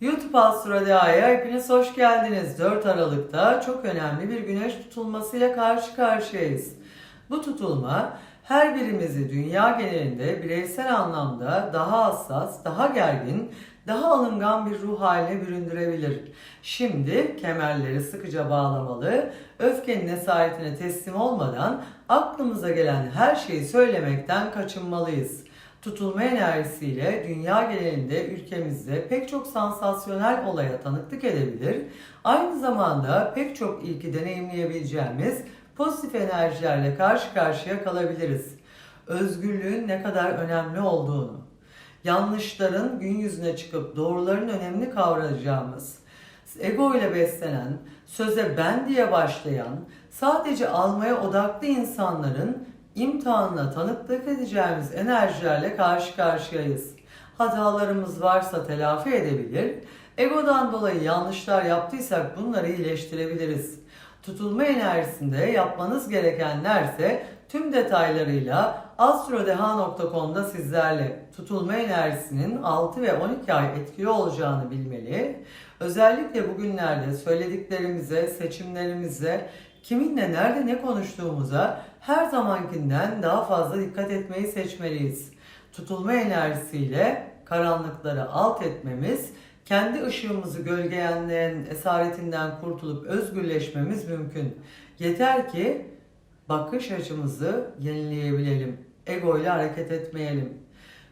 YouTube Astro Dea'ya hepiniz hoş geldiniz. 4 Aralık'ta çok önemli bir güneş tutulmasıyla karşı karşıyayız. Bu tutulma her birimizi dünya genelinde bireysel anlamda daha hassas, daha gergin, daha alıngan bir ruh haline büründürebilir. Şimdi kemerleri sıkıca bağlamalı, öfkenin esaretine teslim olmadan aklımıza gelen her şeyi söylemekten kaçınmalıyız. Tutulma enerjisiyle dünya genelinde ülkemizde pek çok sansasyonel olaya tanıklık edebilir. Aynı zamanda pek çok ilki deneyimleyebileceğimiz pozitif enerjilerle karşı karşıya kalabiliriz. Özgürlüğün ne kadar önemli olduğunu, yanlışların gün yüzüne çıkıp doğruların önemini kavrayacağımız, ego ile beslenen, söze ben diye başlayan, sadece almaya odaklı insanların imtihanına tanıklık edeceğimiz enerjilerle karşı karşıyayız. Hatalarımız varsa telafi edebilir, egodan dolayı yanlışlar yaptıysak bunları iyileştirebiliriz. Tutulma enerjisinde yapmanız gerekenlerse tüm detaylarıyla astrodeha.com'da sizlerle tutulma enerjisinin 6 ve 12 ay etkili olacağını bilmeli. Özellikle bugünlerde söylediklerimize, seçimlerimize, kiminle nerede ne konuştuğumuza her zamankinden daha fazla dikkat etmeyi seçmeliyiz. Tutulma enerjisiyle karanlıkları alt etmemiz, kendi ışığımızı gölgeyenlerin esaretinden kurtulup özgürleşmemiz mümkün. Yeter ki bakış açımızı yenileyebilelim. Ego ile hareket etmeyelim.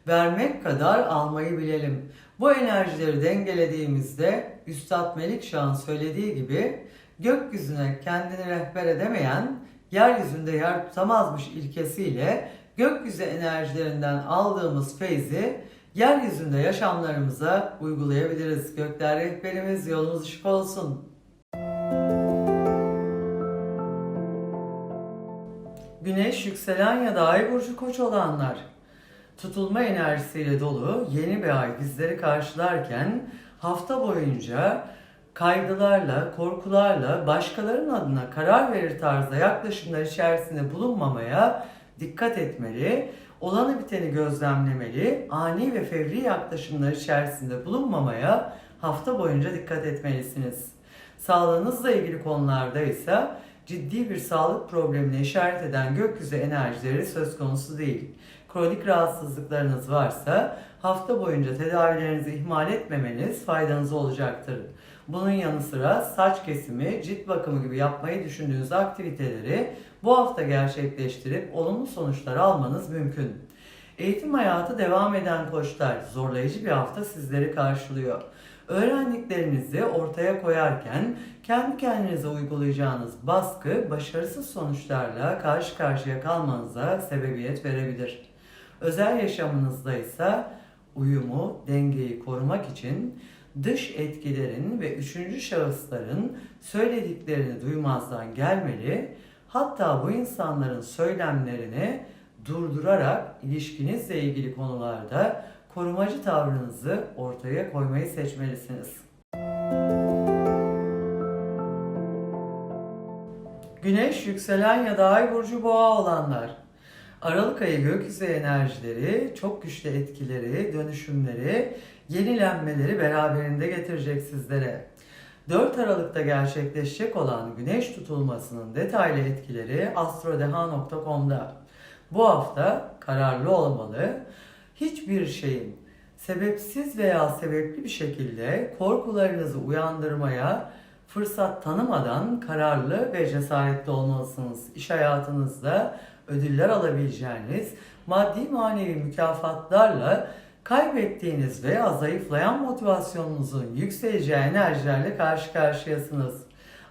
Vermek kadar almayı bilelim. Bu enerjileri dengelediğimizde Üstad Melikşah'ın söylediği gibi gökyüzüne kendini rehber edemeyen yeryüzünde yer tutamazmış ilkesiyle gökyüzü enerjilerinden aldığımız feyzi yeryüzünde yaşamlarımıza uygulayabiliriz. Gökler rehberimiz yolumuz ışık olsun. Güneş, yükselen ya da ay burcu koç olanlar. Tutulma enerjisiyle dolu yeni bir ay bizleri karşılarken hafta boyunca kaygılarla, korkularla başkalarının adına karar verir tarzda yaklaşımlar içerisinde bulunmamaya dikkat etmeli, olanı biteni gözlemlemeli, ani ve fevri yaklaşımlar içerisinde bulunmamaya hafta boyunca dikkat etmelisiniz. Sağlığınızla ilgili konularda ise ciddi bir sağlık problemine işaret eden gökyüzü enerjileri söz konusu değil. Kronik rahatsızlıklarınız varsa hafta boyunca tedavilerinizi ihmal etmemeniz faydanıza olacaktır. Bunun yanı sıra saç kesimi, cilt bakımı gibi yapmayı düşündüğünüz aktiviteleri bu hafta gerçekleştirip olumlu sonuçlar almanız mümkün. Eğitim hayatı devam eden koçlar zorlayıcı bir hafta sizleri karşılıyor. Öğrendiklerinizi ortaya koyarken kendi kendinize uygulayacağınız baskı başarısız sonuçlarla karşı karşıya kalmanıza sebebiyet verebilir. Özel yaşamınızda ise uyumu, dengeyi korumak için dış etkilerin ve üçüncü şahısların söylediklerini duymazdan gelmeli, hatta bu insanların söylemlerini durdurarak ilişkinizle ilgili konularda korumacı tavrınızı ortaya koymayı seçmelisiniz. Güneş, yükselen ya da ay burcu boğa olanlar. Aralık ayı gökyüzü enerjileri, çok güçlü etkileri, dönüşümleri, yenilenmeleri beraberinde getirecek sizlere. 4 Aralık'ta gerçekleşecek olan güneş tutulmasının detaylı etkileri astrodeha.com'da. Bu hafta kararlı olmalı, hiçbir şeyin sebepsiz veya sebepli bir şekilde korkularınızı uyandırmaya fırsat tanımadan kararlı ve cesaretli olmalısınız. İş hayatınızda ödüller alabileceğiniz, maddi manevi mükafatlarla kaybettiğiniz veya zayıflayan motivasyonunuzun yükseleceği enerjilerle karşı karşıyasınız.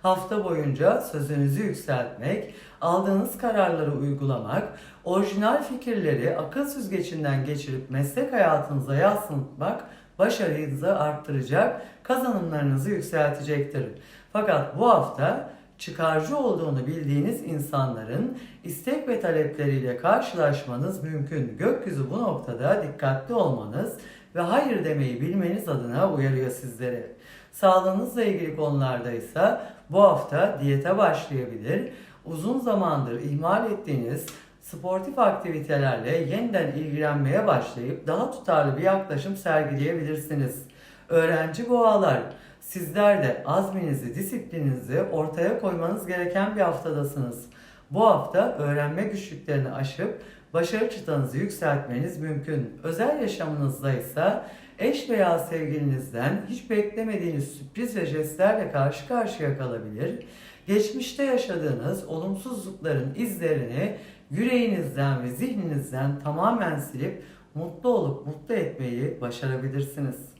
Hafta boyunca sözünüzü yükseltmek, aldığınız kararları uygulamak, orijinal fikirleri akıl süzgecinden geçirip meslek hayatınıza yansıtmak başarınızı arttıracak, kazanımlarınızı yükseltecektir. Fakat bu hafta çıkarcı olduğunu bildiğiniz insanların istek ve talepleriyle karşılaşmanız mümkün. Gökyüzü bu noktada dikkatli olmanız ve hayır demeyi bilmeniz adına uyarıyor sizleri. Sağlığınızla ilgili konularda ise bu hafta diyete başlayabilir. Uzun zamandır ihmal ettiğiniz sportif aktivitelerle yeniden ilgilenmeye başlayıp daha tutarlı bir yaklaşım sergileyebilirsiniz. Öğrenci boğalar, sizler de azminizi, disiplininizi ortaya koymanız gereken bir haftadasınız. Bu hafta öğrenme güçlüklerini aşıp başarı çıtanızı yükseltmeniz mümkün. Özel yaşamınızda ise eş veya sevgilinizden hiç beklemediğiniz sürpriz ve jestlerle karşı karşıya kalabilir. Geçmişte yaşadığınız olumsuzlukların izlerini yüreğinizden ve zihninizden tamamen silip mutlu olup mutlu etmeyi başarabilirsiniz.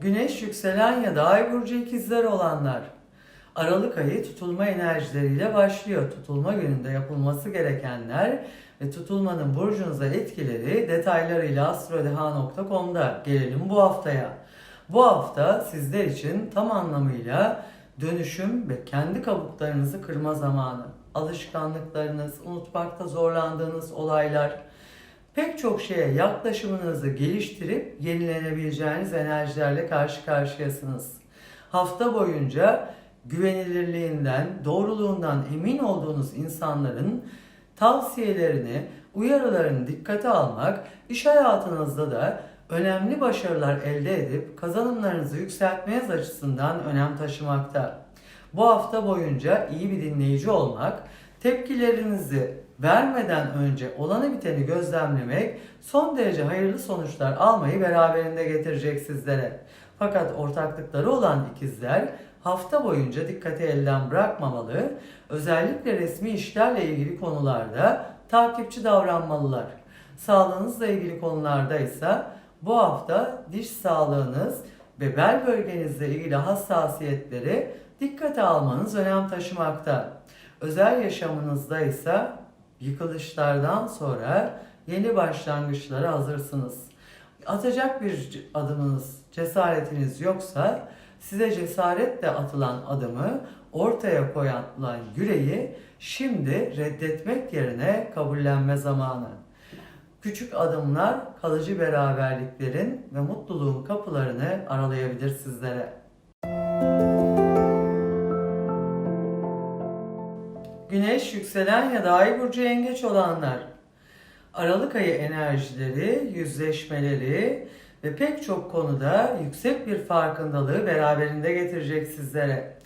Güneş yükselen ya da ay burcu ikizler olanlar. Aralık ayı tutulma enerjileriyle başlıyor. Tutulma gününde yapılması gerekenler ve tutulmanın burcunuza etkileri detaylarıyla astrodeha.com'da gelelim bu haftaya. Bu hafta sizler için tam anlamıyla dönüşüm ve kendi kabuklarınızı kırma zamanı. Alışkanlıklarınız, unutmakta zorlandığınız olaylar, pek çok şeye yaklaşımınızı geliştirip yenilenebileceğiniz enerjilerle karşı karşıyasınız. Hafta boyunca güvenilirliğinden, doğruluğundan emin olduğunuz insanların tavsiyelerini, uyarılarını dikkate almak, iş hayatınızda da önemli başarılar elde edip kazanımlarınızı yükseltmeniz açısından önem taşımakta. Bu hafta boyunca iyi bir dinleyici olmak, tepkilerinizi vermeden önce olanı biteni gözlemlemek son derece hayırlı sonuçlar almayı beraberinde getirecek sizlere. Fakat ortaklıkları olan ikizler hafta boyunca dikkati elden bırakmamalı, özellikle resmi işlerle ilgili konularda takipçi davranmalılar. Sağlığınızla ilgili konularda ise bu hafta diş sağlığınız ve bel bölgenizle ilgili hassasiyetleri dikkate almanız önem taşımakta. Özel yaşamınızda ise yıkılışlardan sonra yeni başlangıçlara hazırsınız. Atacak bir adımınız, cesaretiniz yoksa size cesaretle atılan adımı ortaya koyan yüreği şimdi reddetmek yerine kabullenme zamanı. Küçük adımlar kalıcı beraberliklerin ve mutluluğun kapılarını aralayabilir sizlere. Güneş yükselen ya da ay burcu yengeç olanlar. Aralık ayı enerjileri, yüzleşmeleri ve pek çok konuda yüksek bir farkındalığı beraberinde getirecek sizlere.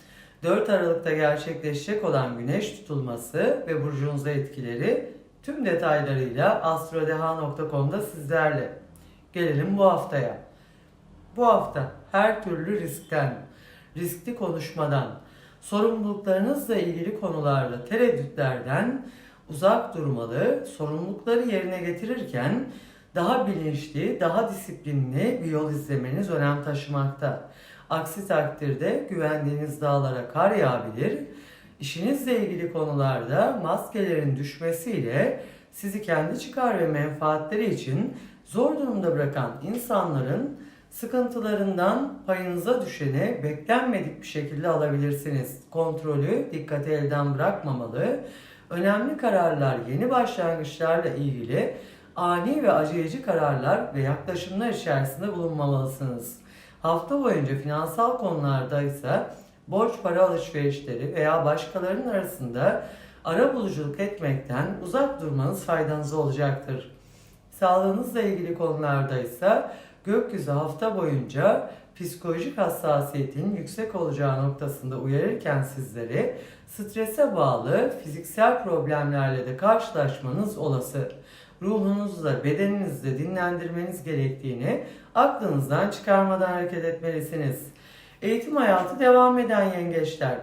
4 Aralık'ta gerçekleşecek olan güneş tutulması ve burcunuza etkileri tüm detaylarıyla astrodeha.com'da sizlerle. Gelelim bu haftaya. Bu hafta her türlü riskten, riskli konuşmadan, sorumluluklarınızla ilgili konularda tereddütlerden uzak durmalı, sorumlulukları yerine getirirken daha bilinçli, daha disiplinli bir yol izlemeniz önem taşımakta. Aksi takdirde güvendiğiniz dağlara kar yağabilir. İşinizle ilgili konularda maskelerin düşmesiyle sizi kendi çıkar ve menfaatleri için zor durumda bırakan insanların sıkıntılarından payınıza düşeni beklenmedik bir şekilde alabilirsiniz. Kontrolü dikkate elden bırakmamalı. Önemli kararlar, yeni başlangıçlarla ilgili ani ve aceleci kararlar ve yaklaşımlar içerisinde bulunmamalısınız. Hafta boyunca finansal konularda ise borç para alışverişleri veya başkalarının arasında ara buluculuk etmekten uzak durmanız faydanıza olacaktır. Sağlığınızla ilgili konularda ise gökyüzü hafta boyunca psikolojik hassasiyetin yüksek olacağı noktasında uyarırken sizleri strese bağlı fiziksel problemlerle de karşılaşmanız olası. Ruhunuzla, bedeninizle dinlendirmeniz gerektiğini aklınızdan çıkarmadan hareket etmelisiniz. Eğitim hayatı devam eden yengeçler.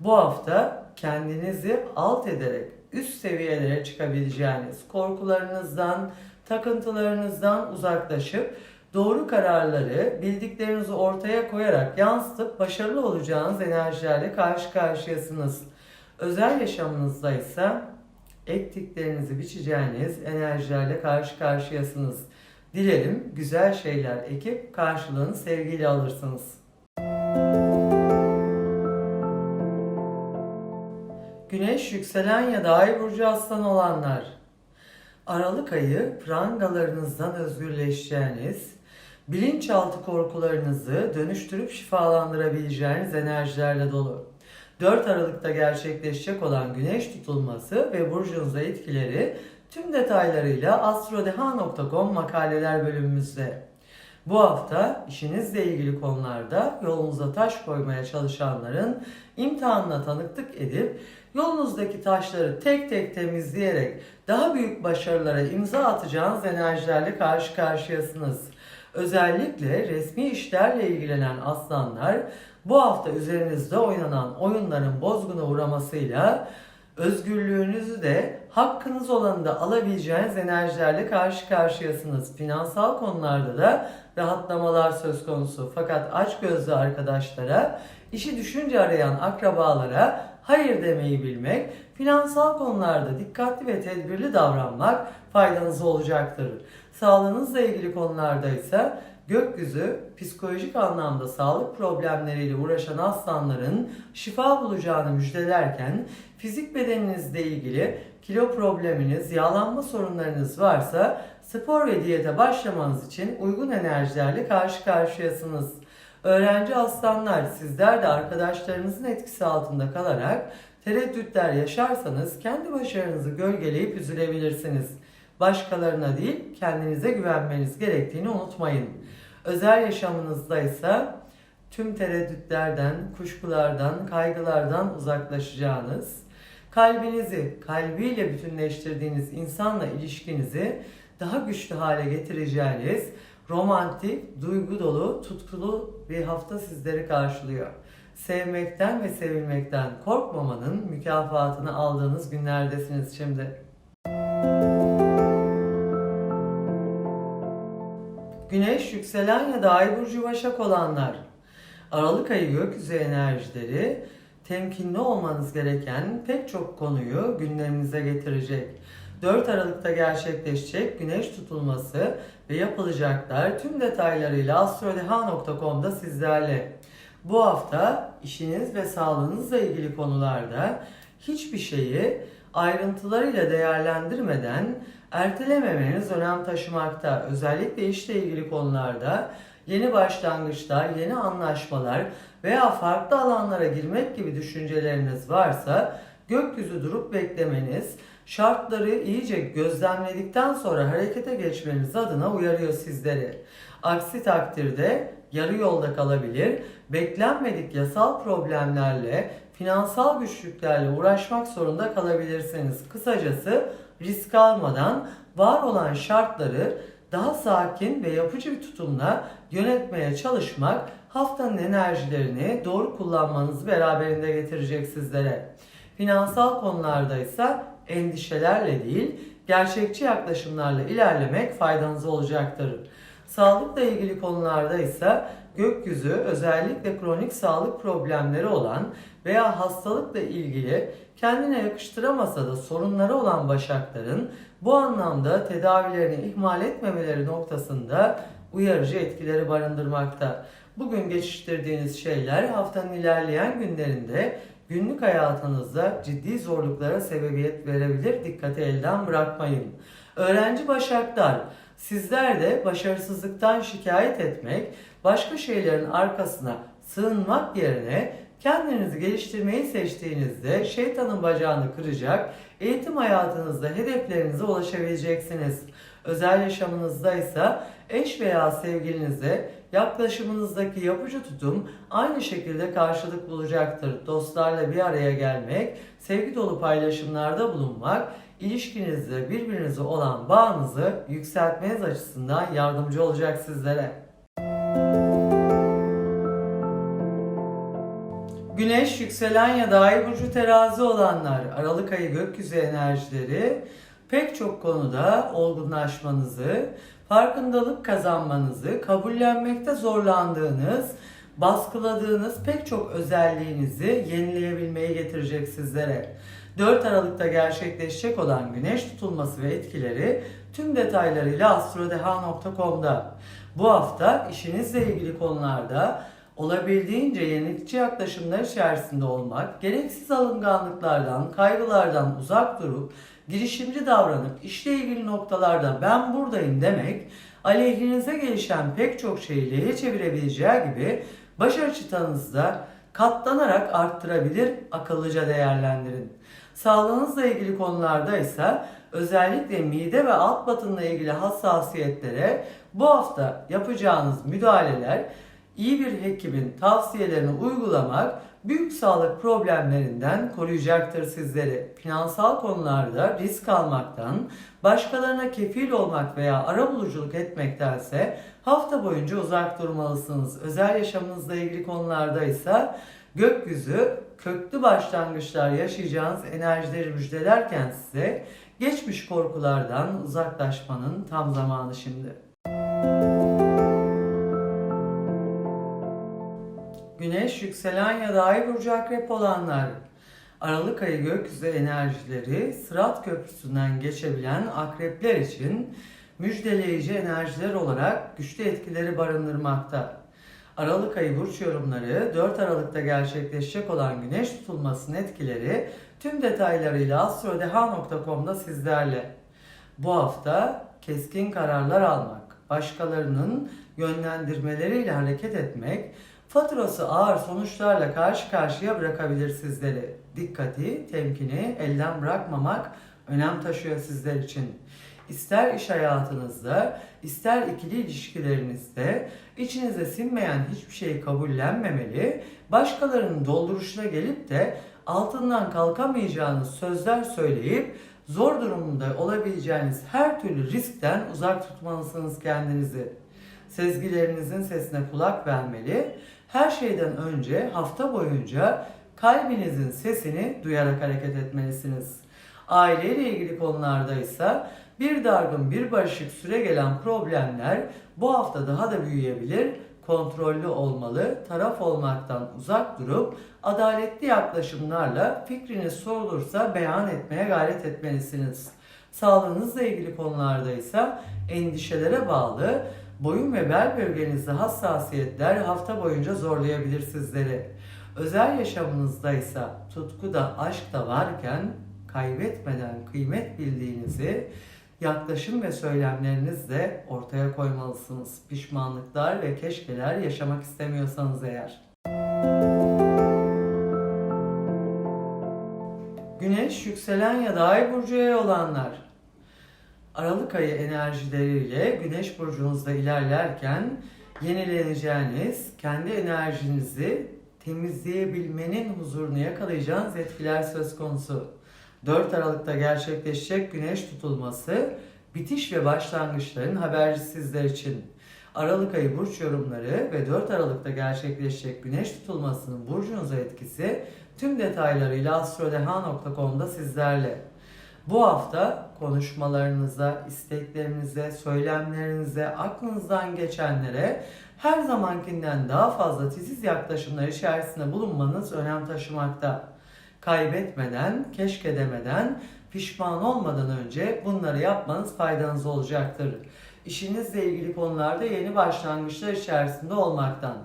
Bu hafta kendinizi alt ederek üst seviyelere çıkabileceğiniz korkularınızdan, takıntılarınızdan uzaklaşıp doğru kararları bildiklerinizi ortaya koyarak yansıtıp başarılı olacağınız enerjilerle karşı karşıyasınız. Özel yaşamınızda ise ektiklerinizi biçeceğiniz enerjilerle karşı karşıyasınız. Dilerim güzel şeyler ekip karşılığını sevgiyle alırsınız. Güneş yükselen ya da ay burcu aslan olanlar. Aralık ayı prangalarınızdan özgürleşeceğiniz, bilinçaltı korkularınızı dönüştürüp şifalandırabileceğiniz enerjilerle dolu. 4 Aralık'ta gerçekleşecek olan güneş tutulması ve burcunuza etkileri Tüm detaylarıyla astrodeha.com makaleler bölümümüzde. Bu hafta işinizle ilgili konularda yolunuza taş koymaya çalışanların imtihanına tanıklık edip yolunuzdaki taşları tek tek temizleyerek daha büyük başarılara imza atacağınız enerjilerle karşı karşıyasınız. Özellikle resmi işlerle ilgilenen aslanlar bu hafta üzerinizde oynanan oyunların bozguna uğramasıyla özgürlüğünüzü de hakkınız olanı da alabileceğiniz enerjilerle karşı karşıyasınız. Finansal konularda da rahatlamalar söz konusu. Fakat aç gözlü arkadaşlara, işi düşünce arayan akrabalara hayır demeyi bilmek, finansal konularda dikkatli ve tedbirli davranmak faydanız olacaktır. Sağlığınızla ilgili konularda ise gökyüzü psikolojik anlamda sağlık problemleriyle uğraşan aslanların şifa bulacağını müjdelerken fizik bedeninizle ilgili kilo probleminiz, yağlanma sorunlarınız varsa spor ve diyete başlamanız için uygun enerjilerle karşı karşıyasınız. Öğrenci aslanlar sizler de arkadaşlarınızın etkisi altında kalarak tereddütler yaşarsanız kendi başarınızı gölgeleyip üzülebilirsiniz. Başkalarına değil kendinize güvenmeniz gerektiğini unutmayın. Özel yaşamınızda ise tüm tereddütlerden, kuşkulardan, kaygılardan uzaklaşacağınız, kalbinizi kalbiyle bütünleştirdiğiniz insanla ilişkinizi daha güçlü hale getireceğiniz romantik, duygu dolu, tutkulu bir hafta sizleri karşılıyor. Sevmekten ve sevilmekten korkmamanın mükafatını aldığınız günlerdesiniz şimdi. Güneş, yükselen ya da ay burcu başak olanlar. Aralık ayı gökyüzü enerjileri temkinli olmanız gereken pek çok konuyu gündeminize getirecek. 4 Aralık'ta gerçekleşecek güneş tutulması ve yapılacaklar tüm detaylarıyla astrodeha.com'da sizlerle. Bu hafta işiniz ve sağlığınızla ilgili konularda hiçbir şeyi ayrıntılarıyla değerlendirmeden ertelememeniz önem taşımakta. Özellikle işle ilgili konularda yeni başlangıçlar, yeni anlaşmalar veya farklı alanlara girmek gibi düşünceleriniz varsa gökyüzü durup beklemeniz, şartları iyice gözlemledikten sonra harekete geçmeniz adına uyarıyor sizleri. Aksi takdirde yarı yolda kalabilir, beklenmedik yasal problemlerle, finansal güçlüklerle uğraşmak zorunda kalabilirsiniz. Kısacası risk almadan var olan şartları daha sakin ve yapıcı bir tutumla yönetmeye çalışmak haftanın enerjilerini doğru kullanmanızı beraberinde getirecek sizlere. Finansal konularda ise endişelerle değil, gerçekçi yaklaşımlarla ilerlemek faydanız olacaktır. Sağlıkla ilgili konularda ise gökyüzü özellikle kronik sağlık problemleri olan veya hastalıkla ilgili kendine yakıştıramasa da sorunları olan başakların bu anlamda tedavilerini ihmal etmemeleri noktasında uyarıcı etkileri barındırmakta. Bugün geçiştirdiğiniz şeyler haftanın ilerleyen günlerinde günlük hayatınızda ciddi zorluklara sebebiyet verebilir. Dikkati elden bırakmayın. Öğrenci başaklar, sizler de başarısızlıktan şikayet etmek, başka şeylerin arkasına sığınmak yerine kendinizi geliştirmeyi seçtiğinizde şeytanın bacağını kıracak, eğitim hayatınızda hedeflerinize ulaşabileceksiniz. Özel yaşamınızda ise eş veya sevgilinize yaklaşımınızdaki yapıcı tutum aynı şekilde karşılık bulacaktır. Dostlarla bir araya gelmek, sevgi dolu paylaşımlarda bulunmak, ilişkinizde birbirinize olan bağınızı yükseltmeniz açısından yardımcı olacak sizlere. Güneş, yükselen ya da ay burcu terazi olanlar, Aralık ayı gökyüzü enerjileri pek çok konuda olgunlaşmanızı, farkındalık kazanmanızı, kabullenmekte zorlandığınız, baskıladığınız pek çok özelliğinizi yenileyebilmeyi getirecek sizlere. 4 Aralık'ta gerçekleşecek olan güneş tutulması ve etkileri tüm detaylarıyla astrodeha.com'da. Bu hafta işinizle ilgili konularda olabildiğince yenilikçi yaklaşımlar içerisinde olmak, gereksiz alınganlıklardan, kaygılardan uzak durup girişimci davranıp işle ilgili noktalarda ben buradayım demek, aleyhinize gelişen pek çok şeyi lehine çevirebileceği gibi başarı çıtanızda katlanarak arttırabilir, akıllıca değerlendirin. Sağlığınızla ilgili konularda ise Özellikle mide ve alt batınla ilgili hassasiyetlere bu hafta yapacağınız müdahaleler iyi bir hekimin tavsiyelerini uygulamak büyük sağlık problemlerinden koruyacaktır sizleri. Finansal konularda risk almaktan, başkalarına kefil olmak veya arabuluculuk etmektense hafta boyunca uzak durmalısınız. Özel yaşamınızla ilgili konularda ise gökyüzü köklü başlangıçlar yaşayacağınız enerjileri müjdelerken size geçmiş korkulardan uzaklaşmanın tam zamanı şimdi. Güneş, yükselen ya da ay burcu akrep olanlar. Aralık ayı gökyüzü enerjileri Sırat Köprüsü'nden geçebilen akrepler için müjdeleyici enerjiler olarak güçlü etkileri barındırmakta. Aralık ayı burç yorumları 4 Aralık'ta gerçekleşecek olan güneş tutulmasının etkileri tüm detaylarıyla astrodeha.com'da sizlerle. Bu hafta keskin kararlar almak, başkalarının yönlendirmeleriyle hareket etmek, faturası ağır sonuçlarla karşı karşıya bırakabilir sizleri. Dikkati, temkini elden bırakmamak önem taşıyor sizler için. İster iş hayatınızda, ister ikili ilişkilerinizde içinize sinmeyen hiçbir şeyi kabullenmemeli, başkalarının dolduruşuna gelip de altından kalkamayacağınız sözler söyleyip zor durumda olabileceğiniz her türlü riskten uzak tutmalısınız kendinizi. Sezgilerinizin sesine kulak vermeli. Her şeyden önce hafta boyunca kalbinizin sesini duyarak hareket etmelisiniz. Aileyle ilgili konularda ise bir dargın bir barışık süre gelen problemler bu hafta daha da büyüyebilir. Kontrollü olmalı, taraf olmaktan uzak durup adaletli yaklaşımlarla fikriniz sorulursa beyan etmeye gayret etmelisiniz. Sağlığınızla ilgili konularda ise endişelere bağlı boyun ve bel bölgenizde hassasiyetler hafta boyunca zorlayabilir sizleri. Özel yaşamınızda ise tutku da aşk da varken kaybetmeden kıymet bildiğinizi yaklaşım ve söylemlerinizle ortaya koymalısınız. Pişmanlıklar ve keşkeler yaşamak istemiyorsanız eğer. Güneş, yükselen ya da ay burcuya olanlar. Aralık ayı enerjileriyle Güneş burcunuzda ilerlerken yenileneceğiniz, kendi enerjinizi temizleyebilmenin huzurunu yakalayacağınız etkiler söz konusu. 4 Aralık'ta gerçekleşecek güneş tutulması bitiş ve başlangıçların habercisi sizler için. Aralık ayı burç yorumları ve 4 Aralık'ta gerçekleşecek güneş tutulmasının burcunuza etkisi tüm detaylarıyla astrodeha.com'da sizlerle. Bu hafta konuşmalarınıza, isteklerinize, söylemlerinize, aklınızdan geçenlere her zamankinden daha fazla titiz yaklaşımlar içerisinde bulunmanız önem taşımakta. Kaybetmeden, keşke demeden, pişman olmadan önce bunları yapmanız faydanız olacaktır. İşinizle ilgili konularda yeni başlangıçlar içerisinde olmaktan,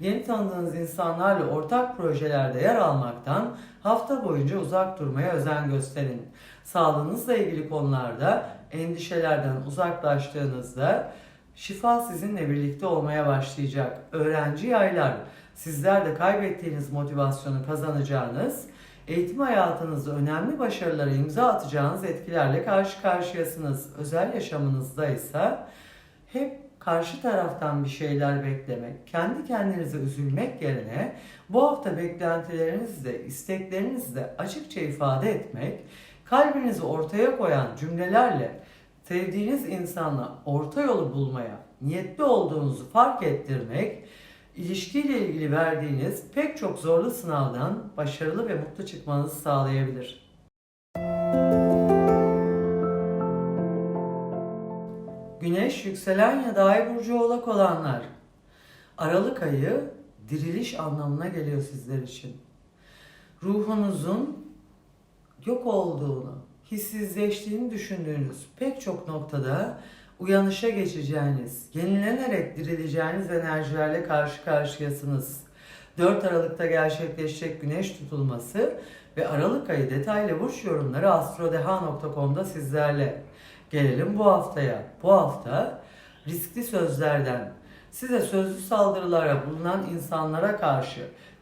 yeni tanıdığınız insanlarla ortak projelerde yer almaktan hafta boyunca uzak durmaya özen gösterin. Sağlığınızla ilgili konularda endişelerden uzaklaştığınızda şifa sizinle birlikte olmaya başlayacak. Öğrenci yaylar, sizler de kaybettiğiniz motivasyonu kazanacağınız, eğitim hayatınızda önemli başarılara imza atacağınız etkilerle karşı karşıyasınız. Özel yaşamınızda ise hep karşı taraftan bir şeyler beklemek, kendi kendinize üzülmek yerine bu hafta beklentilerinizi de, açıkça ifade etmek, kalbinizi ortaya koyan cümlelerle sevdiğiniz insanla orta yolu bulmaya niyetli olduğunuzu fark ettirmek, ilişkiyle ilgili verdiğiniz pek çok zorlu sınavdan başarılı ve mutlu çıkmanızı sağlayabilir. Güneş, yükselen ya da ay burcu oğlak olanlar. Aralık ayı diriliş anlamına geliyor sizler için. Ruhunuzun yok olduğunu, hissizleştiğini düşündüğünüz pek çok noktada uyanışa geçeceğiniz, yenilenerek dirileceğiniz enerjilerle karşı karşıyasınız. 4 Aralık'ta gerçekleşecek güneş tutulması ve Aralık ayı detaylı burç yorumları astrodeha.com'da sizlerle. Gelelim bu haftaya. Bu hafta riskli sözlerden, size sözlü saldırılara bulunan insanlara karşı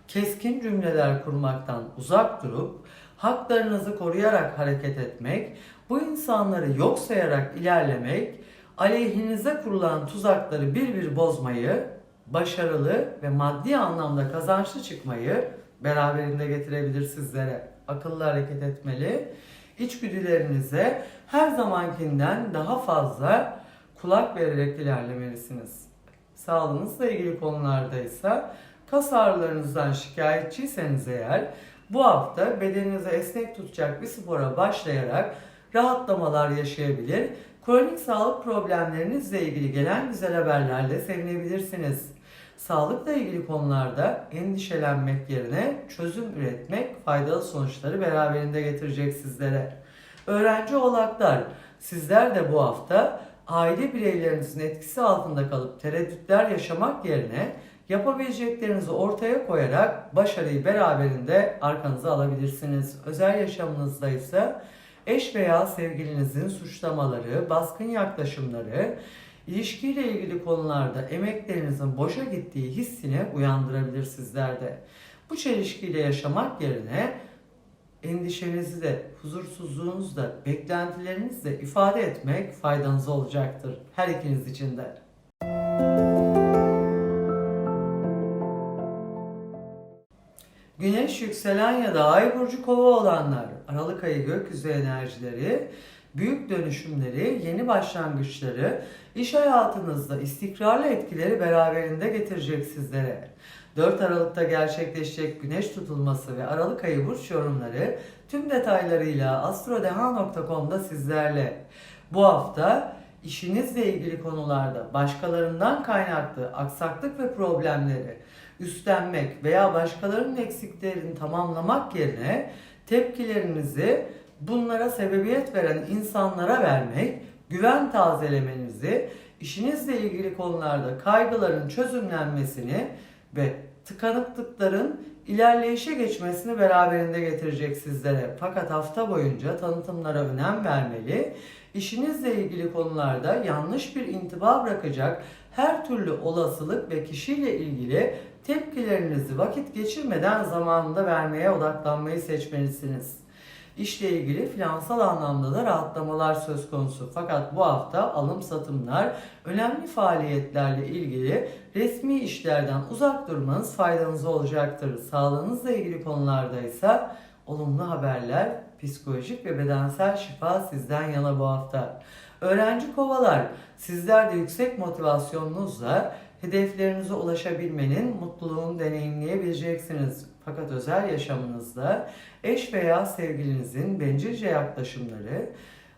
keskin cümleler kurmaktan uzak durup haklarınızı koruyarak hareket etmek, bu insanları yok sayarak ilerlemek, aleyhinize kurulan tuzakları bir bir bozmayı, başarılı ve maddi anlamda kazançlı çıkmayı beraberinde getirebilir sizlere. Akıllı hareket etmeli, içgüdülerinize her zamankinden daha fazla kulak vererek ilerlemelisiniz. Sağlığınızla ilgili konulardaysa kas ağrılarınızdan şikayetçiyseniz eğer bu hafta bedeninizi esnek tutacak bir spora başlayarak rahatlamalar yaşayabilir. Kronik sağlık problemlerinizle ilgili gelen güzel haberlerle sevinebilirsiniz. Sağlıkla ilgili konularda endişelenmek yerine çözüm üretmek faydalı sonuçları beraberinde getirecek sizlere. Öğrenci oğlaklar, sizler de bu hafta aile bireylerinizin etkisi altında kalıp tereddütler yaşamak yerine yapabileceklerinizi ortaya koyarak başarıyı beraberinde arkanıza alabilirsiniz. Özel yaşamınızda ise eş veya sevgilinizin suçlamaları, baskın yaklaşımları, ilişkiyle ilgili konularda emeklerinizin boşa gittiği hissini uyandırabilir sizlerde. Bu çelişkiyle yaşamak yerine endişenizi de, huzursuzluğunuzu da, beklentilerinizi de ifade etmek faydanıza olacaktır. Her ikiniz için de. Güneş, yükselen ya da ay burcu kova olanlar, Aralık ayı gökyüzü enerjileri, büyük dönüşümleri, yeni başlangıçları, iş hayatınızda istikrarlı etkileri beraberinde getirecek sizlere. 4 Aralık'ta gerçekleşecek güneş tutulması ve Aralık ayı burç yorumları tüm detaylarıyla astrodeha.com'da sizlerle. Bu hafta işinizle ilgili konularda başkalarından kaynaklı aksaklık ve problemleri üstlenmek veya başkalarının eksiklerini tamamlamak yerine tepkilerinizi bunlara sebebiyet veren insanlara vermek, güven tazelemenizi, işinizle ilgili konularda kaygıların çözümlenmesini ve tıkanıklıkların ilerleyişe geçmesini beraberinde getirecek sizlere. Fakat hafta boyunca tanıtımlara önem vermeli, işinizle ilgili konularda yanlış bir intiba bırakacak her türlü olasılık ve kişiyle ilgili tepkilerinizi vakit geçirmeden zamanında vermeye odaklanmayı seçmelisiniz. İşle ilgili finansal anlamda da rahatlamalar söz konusu. Fakat bu hafta alım satımlar, önemli faaliyetlerle ilgili resmi işlerden uzak durmanız faydanıza olacaktır. Sağlığınızla ilgili konularda ise olumlu haberler, psikolojik ve bedensel şifa sizden yana bu hafta. Öğrenci kovalar, sizler de yüksek motivasyonunuzla hedeflerinize ulaşabilmenin mutluluğunu deneyimleyebileceksiniz. Fakat özel yaşamınızda eş veya sevgilinizin bencilce yaklaşımları,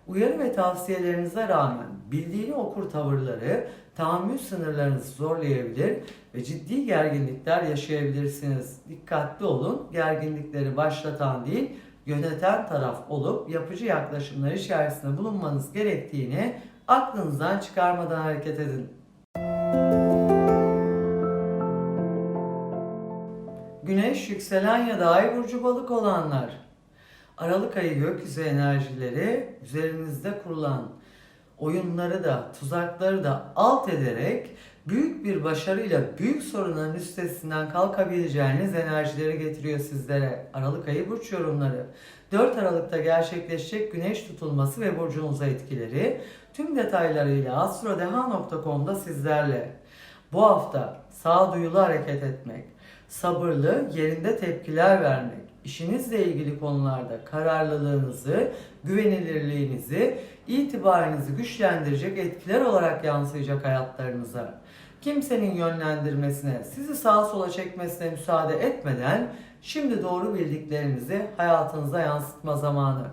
uyarı ve tavsiyelerinize rağmen bildiğini okur tavırları tahammül sınırlarınızı zorlayabilir ve ciddi gerginlikler yaşayabilirsiniz. Dikkatli olun, gerginlikleri başlatan değil, yöneten taraf olup yapıcı yaklaşımlar içerisinde bulunmanız gerektiğini aklınızdan çıkarmadan hareket edin. Güneş, yükselen ya da ay burcu balık olanlar. Aralık ayı gökyüzü enerjileri üzerinizde kurulan oyunları da, tuzakları da alt ederek büyük bir başarıyla büyük sorunların üstesinden kalkabileceğiniz enerjileri getiriyor sizlere. Aralık ayı burç yorumları. 4 Aralık'ta gerçekleşecek güneş tutulması ve burcunuza etkileri tüm detaylarıyla astrodeha.com'da sizlerle. Bu hafta sağduyulu hareket etmek, sabırlı, yerinde tepkiler vermek, işinizle ilgili konularda kararlılığınızı, güvenilirliğinizi, itibarınızı güçlendirecek etkiler olarak yansıyacak hayatlarınıza. Kimsenin yönlendirmesine, sizi sağa sola çekmesine müsaade etmeden şimdi doğru bildiklerinizi hayatınıza yansıtma zamanı.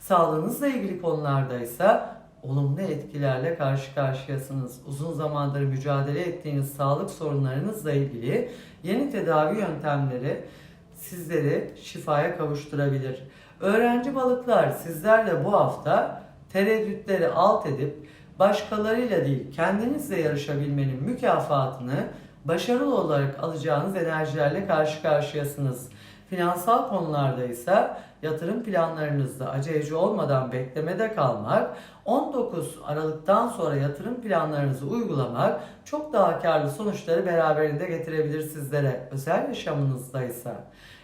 Sağlığınızla ilgili konularda ise olumlu etkilerle karşı karşıyasınız. Uzun zamandır mücadele ettiğiniz sağlık sorunlarınızla ilgili yeni tedavi yöntemleri sizleri şifaya kavuşturabilir. Öğrenci balıklar sizler de bu hafta tereddütleri alt edip başkalarıyla değil kendinizle yarışabilmenin mükafatını başarılı olarak alacağınız enerjilerle karşı karşıyasınız. Finansal konularda ise yatırım planlarınızda aceleci olmadan beklemede kalmak, 19 Aralık'tan sonra yatırım planlarınızı uygulamak çok daha karlı sonuçları beraberinde getirebilir sizlere. Özel yaşamınızda ise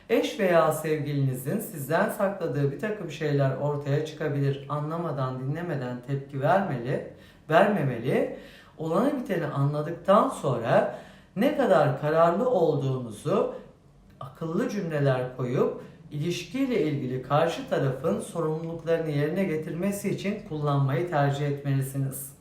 Eş veya sevgilinizin sizden sakladığı bir takım şeyler ortaya çıkabilir. Anlamadan, dinlemeden tepki vermeli, vermemeli. Olanı biteni anladıktan sonra ne kadar kararlı olduğunuzu akıllı cümleler koyup ilişkiyle ilgili karşı tarafın sorumluluklarını yerine getirmesi için kullanmayı tercih etmelisiniz.